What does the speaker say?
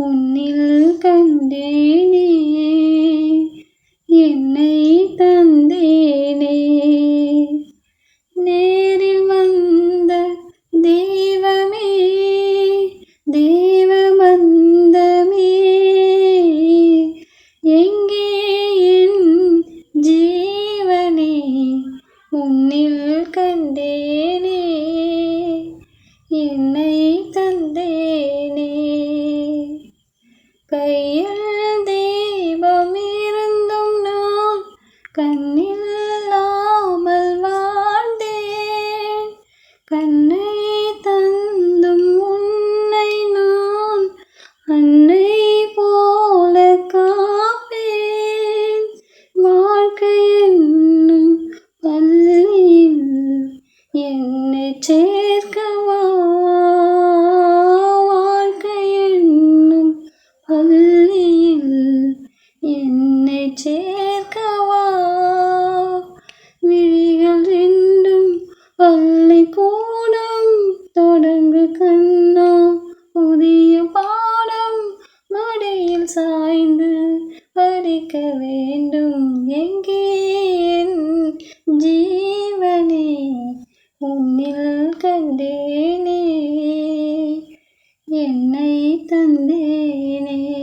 உன்னில் கண்டேனே என்னை தந்தேனே. நேரில் வந்த தெய்வமே தெய்வமந்தமே எங்கே என் ஜீவனே உன்னில் கண்டேனே. கண்ணில்லாமல் வாழ்ந்தேன். கண்ணை தந்தும் உன்னை நான் அன்னை போல காப்பேன். வாழ்க்கை என்னும் பள்ளியில் என்னை சேர்க்கவா மடியில் சாய்ந்து வேண்டும். எங்கே என் ஜீவனே? உன்னில் கண்டேனே. என்னை தந்தேனே.